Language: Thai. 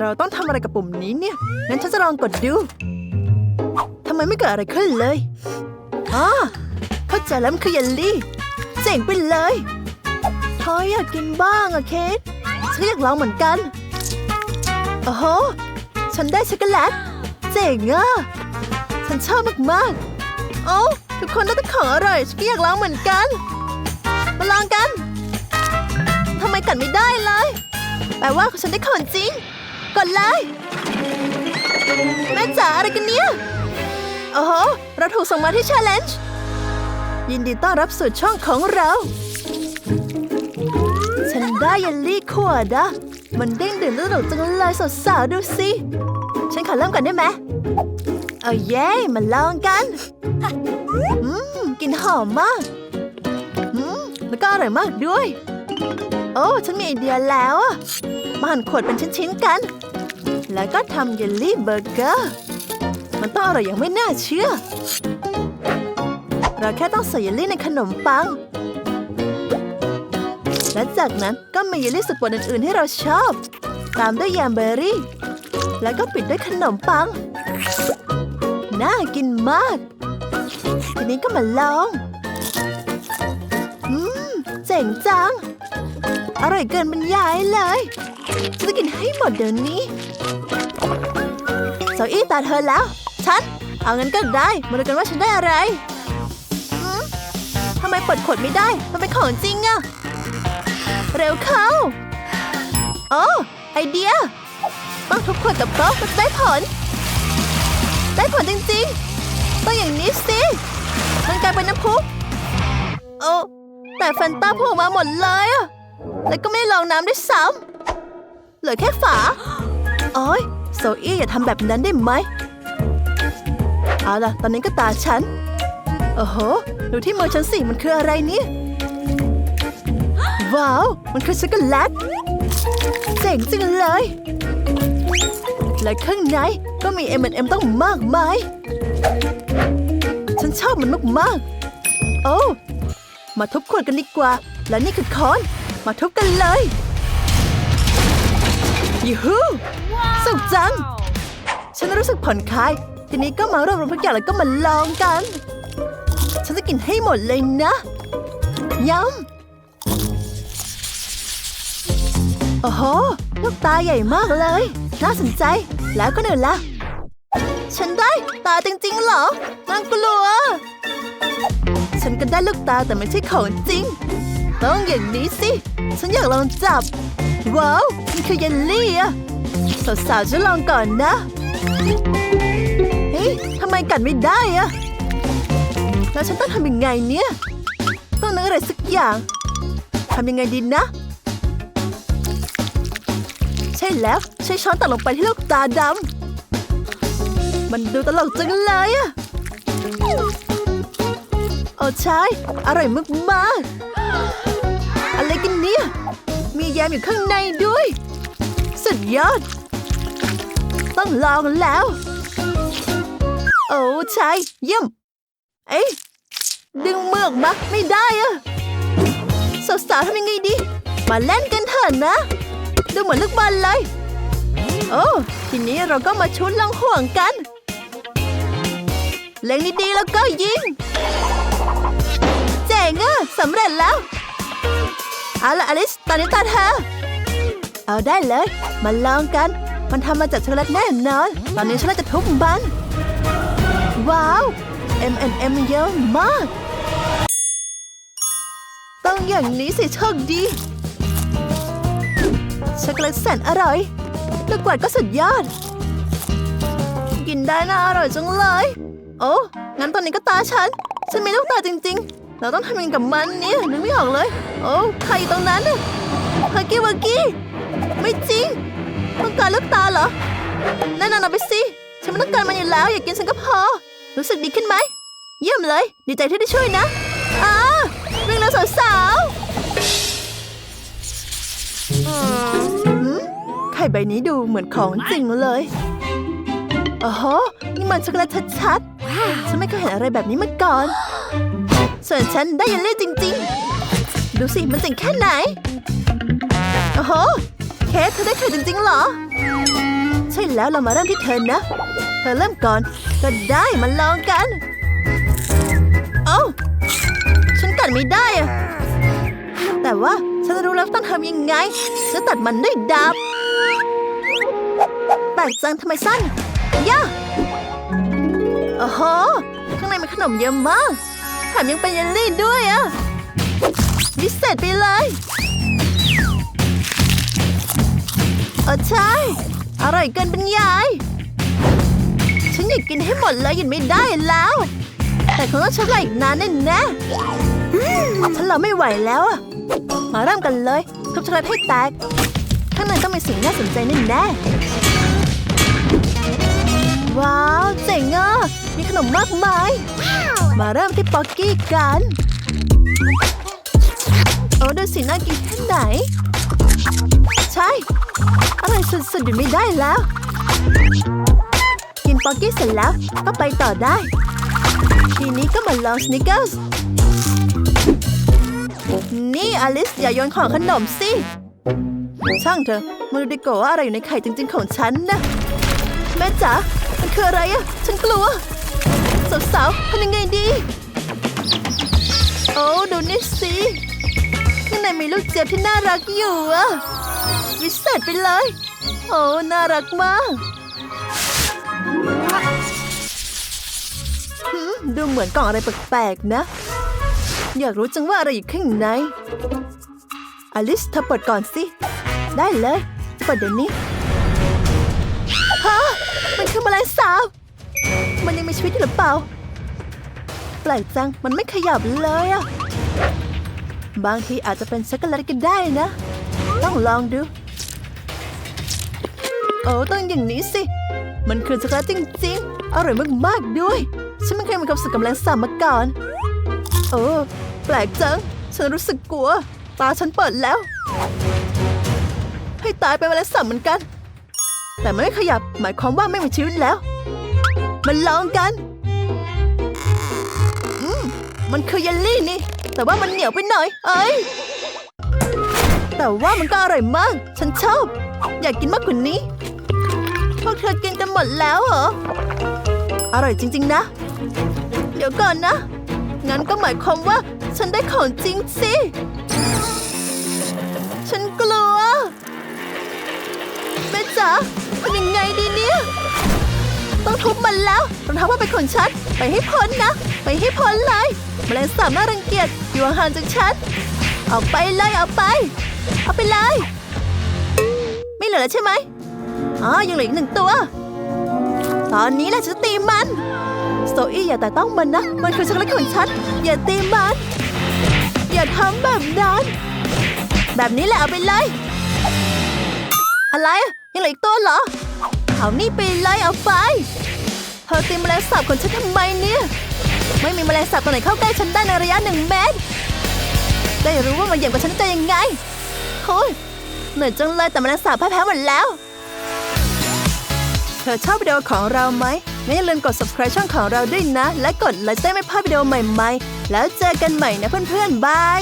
เราต้องทำอะไรกับปุ่มนี้เนี่ย งั้นฉันจะลองกดดู ทำไมไม่เกิดอะไรขึ้นเลยอ๋อเข้าใจแล้วมันคือเยลลี่ เจ๋งไปเลยทอยอยากกินบ้างอะเคทฉันอยากลองเหมือนกัน โอ้โห ฉันได้ช็อกโกแลต เจ๋งอะฉันชอบมากๆ โอ้ทุกคนได้แต่ของอร่อยฉันก็อยากลองเหมือนกัน มาลองกัน ทำไมกัดไม่ได้เลย แปลว่าฉันได้ของจริง กดเลย แม่จ๋าอะไรกันเนี่ย โอ้โห เราถูกส่งมาที่ Challenge ยินดีต้อนรับสู่ช่องของเรา ฉันได้เยลลี่ขวดอะมันเด้งดึงแล้วสนุกจังเลยสาวๆดูสิ ฉันขอเริ่มก่อนได้ไหมเอาเย้มาลองกันอืมกลินหอมมากอืมแล้วก็อร่อยมากด้วย โอ้ ฉันมีไอเดียแล้วมาหั่นขวดเป็นชิ้นๆกัน แล้วก็ทำเยลลี่เบอร์เกอร์ มันต้องอร่อยอย่างไม่น่าเชื่อ เราแค่ต้องใส่เยลลี่ในขนมปัง และจากนั้นก็มีเยลลี่สุดโปรดอื่นๆที่เราชอบ ตามด้วยแยมเบอร์รี่ แล้วก็ปิดด้วยขนมปัง น่ากินมาก ทีนี้ก็มาลอง อืม เจ๋งจัง อร่อยเกินบรรยายเลยจะกินให้หมดเดี๋ยวนี้ โซอี้ตาเธอแล้ว ฉัน เอางั้นก็ได้ มาดูกันว่าฉันได้อะไรหืมทำไมเปิดขวดไม่ได้ มันเป็นของจริงอะเร็วเข้า โอ้ไอเดีย ต้องทุบขวดกับโต๊ะมันจะได้ผล ได้ผลจริงๆ ต้องอย่างนี้สิ มันกลายเป็นน้ำพุโอ้แต่แฟนตาโผล่มาหมดเลยอะแล้วก็ไม่ลองน้ำด้วยซ้ำเหลือแค่ฝา โอ้ย โซอี้อย่าทำแบบนั้นได้ไหมเอาล่ะ ตอนนี้ก็ตาฉัน โอ้โห ดูที่มือฉันสิมันคืออะไรเนี่ยว้าว มันคือช็อกโกแลตเจ๋งจริงเลย และข้างในก็มี M&M ต้องมากมาย ฉันชอบมันมากๆ โอ้ มาทุบขวดกันดีกว่า และนี่คือค้อน มาทุบกันเลย ยูฮูสุขจัง ฉันรู้สึกผ่อนคลาย ทีนี้ก็มารวบรวมทุกอย่างแล้วก็มาลองกัน ฉันจะกินให้หมดเลยนะยำโอ้โห ลูกตาใหญ่มากเลย น่าสนใจ แล้วก็หนึ่งละ ฉันได้ตาจริงๆเหรอน่ากลัว ฉันก็ได้ลูกตาแต่ไม่ใช่ของจริง ต้องอย่างนี้สิ ฉันอยากลองจับ ว้าวมันคือเยลลี่อะสาวๆจะลองก่อนนะ เฮ้ยทำไมกัดไม่ได้อะแล้วฉันต้องทำยังไงเนี่ยต้องนึกอะไรสักอย่างทำยังไงดีนะ ใช่แล้วใช้ช้อนตักลงไปที่ลูกตาดำมันดูตลกจังเลยอะโอ้ใช่อร่อยมากๆอะไรกันเนี่ย มีแยมอยู่ข้างในด้วย สุดยอด ต้องลองแล้ว โอ้ใช่เยี่ยม เอ้ยดึงเมือกมาไม่ได้อะสาวๆทำยังไงดี มาเล่นกันเถอะนะ ดูเหมือนลูกบอลเลย โอ้ทีนี้เราก็มาชุดลองห่วงกัน เล็งดีๆแล้วก็ยิง เจ๋งอะสำเร็จแล้ว เอาละอลิส ตอนนี้ตาเธอ เอาได้เลย มาลองกัน มันทำมาจากช็อกโกแลตแน่นอน ตอนนี้ฉันจะทุบมัน ว้าว M&M เยอะมาก ต้องอย่างนี้สิโชคดีช็อกโกแลตแสนอร่อยลูกกวาดก็สุดยอด กินได้น่าอร่อยจังเลย โอ้ งั้นตอนนี้ก็ตาฉัน ฉันมีลูกตาจริง ๆ เราต้องทำยังไงกับมันเนี่ยนึกไม่ออกเลย โอ้ใครอยู่ตรงนั้นน่ะฮักกี้วักกี้ ไม่จริง ต้องการลูกตาเหรอ นั่นน่ะเอาไปสิ ฉันไม่ต้องการมันอยู่แล้ว อยากกินฉันก็พอ รู้สึกดีขึ้นไหม เยี่ยมเลย ดีใจที่ได้ช่วยนะอ่าเรื่องเราสาวๆหืมไข่ใบนี้ดูเหมือนของจริงเลยโอ้โหนี่มันช็อกโกแลตชัดๆฉันไม่เคยเห็นอะไรแบบนี้มาก่อน ส่วนฉันได้เยลลี่จริง ๆ ดูสิมันเจ๋งแค่ไหน โอ้โห เคสเธอได้ไข่จริงๆเหรอ ใช่แล้วเรามาเริ่มที่เธอนะ เธอเริ่มก่อน ก็ได้มาลองกัน เอ้า ฉันกัดไม่ได้อะแต่ว่าฉันรู้แล้วต้องทำยังไงจะตัดมันด้วยดาบแปลกจังทำไมสั้นย่าโอ้โห ข้างในมีขนมเยอะมาก มยังเป็นเยลลี่ด้วยอะวิเศษไปเลยเออใช่ อร่อยเกินบรรยาย ฉันอยากกินให้หมดเลยหยุดไม่ได้แล้ว แต่คงต้องใช้เวลาอีกนานแน่แน่ฉันเราไม่ไหวแล้วอะมาเริ่มกันเลย ทุบช็อกโกแลตให้แตก ข้างในต้องมีสิ่งน่าสนใจแน่แน่ว้าว เจ๋งอะมีขนมมากมาย มาเริ่มที่ป๊อกกี้กัน โอ้ดูสิน่ากินแค่ไหน ใช่ อะไรสุดๆอยู่ไม่ได้แล้ว กินป๊อกกี้เสร็จแล้วก็ไปต่อได้ ทีนี้ก็มาลองสนิกเกิลส์นี่อลิสอย่าโยนของขนมสิ ช่างเถอะมาดูดีกว่าว่าอะไรอยู่ในไข่จริงๆของฉันนะ แม่จ๋ามันคืออะไรอะฉันกลัว สาวๆทำยังไงดี โอ้ดูนี่สิข้างในมีลูกเจี๊ยบที่น่ารักอยู่อะวิเศษไปเลย โอ้น่ารักมากดูเหมือนกล่องอะไรแปลกๆนะ อยากรู้จังว่าอะไรอยู่ข้างใน อลิสเธอเปิดก่อนสิ ได้เลย เปิดเดี๋ยวนี้ฮะมันคือแมลงสาบ มันยังมีชีวิตอยู่หรือเปล่าแปลกจังมันไม่ขยับเลยอะบางทีอาจจะเป็นช็อกโกแลตก็ได้นะ ต้องลองดูโอ้ต้องอย่างนี้สิ มันคือช็อกโกแลตจริงๆ อร่อยมากๆด้วย ฉันไม่เคยมีความสุขกับแมลงสาบมาก่อน โอ้แปลกจัง ฉันรู้สึกกลัว ตาฉันเปิดแล้ว ให้ตายไปแมลงสาบเหมือนกัน แต่มันไม่ขยับหมายความว่าไม่มีชีวิตแล้ว มันลองกัน อืม มันคือเยลลี่นี่ แต่ว่ามันเหนียวไปหน่อย เอ้ย แต่ว่ามันก็อร่อยมาก ฉันชอบ อยากกินมากกว่านี้ พวกเธอกินกันหมดแล้วเหรอ อร่อยจริง ๆ นะ เดี๋ยวก่อนนะ งั้นก็หมายความว่า ฉันได้ของจริงสิ ฉันกลัวแม่จ๋าทำยังไงดีเนี่ย ต้องทุบมันแล้วรองเท้าว่าเป็นของฉัน ไปให้พ้นนะ ไปให้พ้นเลยแมลงสาบน่ารังเกียจอยู่ห่างจากฉัน ออกไปเลยออกไป เอาไปเลย ไม่เหลือแล้วใช่ไหมอ๋อยังเหลืออีกหนึ่งตัว ตอนนี้แหละฉันจะตีมันโซอี้อย่าแต่ต้องมันนะ มันคือช็อกโกแลตของฉัน อย่าตีมัน อย่าทำแบบนั้น แบบนี้แหละเอาไปเลย อะไรยังเหลืออีกตัวเหรอ เอานี่ไปเลยเอาไปเธอตีแมลงสาบของฉันทำไมเนี่ย ไม่มีแมลงสาบตัวไหนเข้าใกล้ฉันได้ในระยะหนึ่งเมตร ได้รู้ว่ามันเหยียบกับฉันจะยังไงโอ้ยเหนื่อยจังเลยแต่แมลงสาบพ่ายแพ้หมดแล้ว เธอชอบวิดีโอของเราไหมงั้นอย่าลืมกด subscribe ช่องของเราด้วยนะ และกดไลค์เต้ไม่พลาดวิดีโอใหม่ๆ แล้วเจอกันใหม่นะเพื่อนๆ บาย